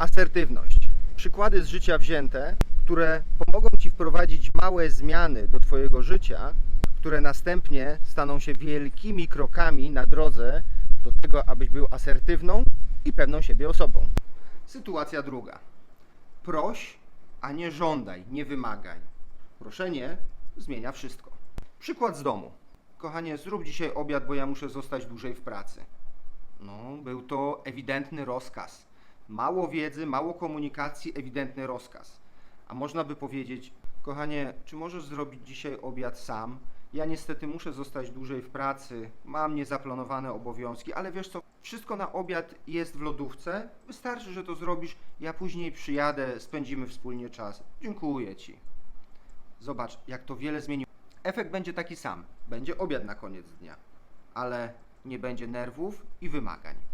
Asertywność. Przykłady z życia wzięte, które pomogą Ci wprowadzić małe zmiany do Twojego życia, które następnie staną się wielkimi krokami na drodze do tego, abyś był asertywną i pewną siebie osobą. Sytuacja druga. Proś, a nie żądaj, nie wymagaj. Proszenie zmienia wszystko. Przykład z domu. Kochanie, zrób dzisiaj obiad, bo ja muszę zostać dłużej w pracy. No, był to ewidentny rozkaz. Mało wiedzy, mało komunikacji, ewidentny rozkaz. A można by powiedzieć, kochanie, czy możesz zrobić dzisiaj obiad sam? Ja niestety muszę zostać dłużej w pracy, mam niezaplanowane obowiązki, ale wiesz co, wszystko na obiad jest w lodówce. Wystarczy, że to zrobisz, ja później przyjadę, spędzimy wspólnie czas. Dziękuję ci. Zobacz, jak to wiele zmieni. Efekt będzie taki sam. Będzie obiad na koniec dnia, ale nie będzie nerwów i wymagań.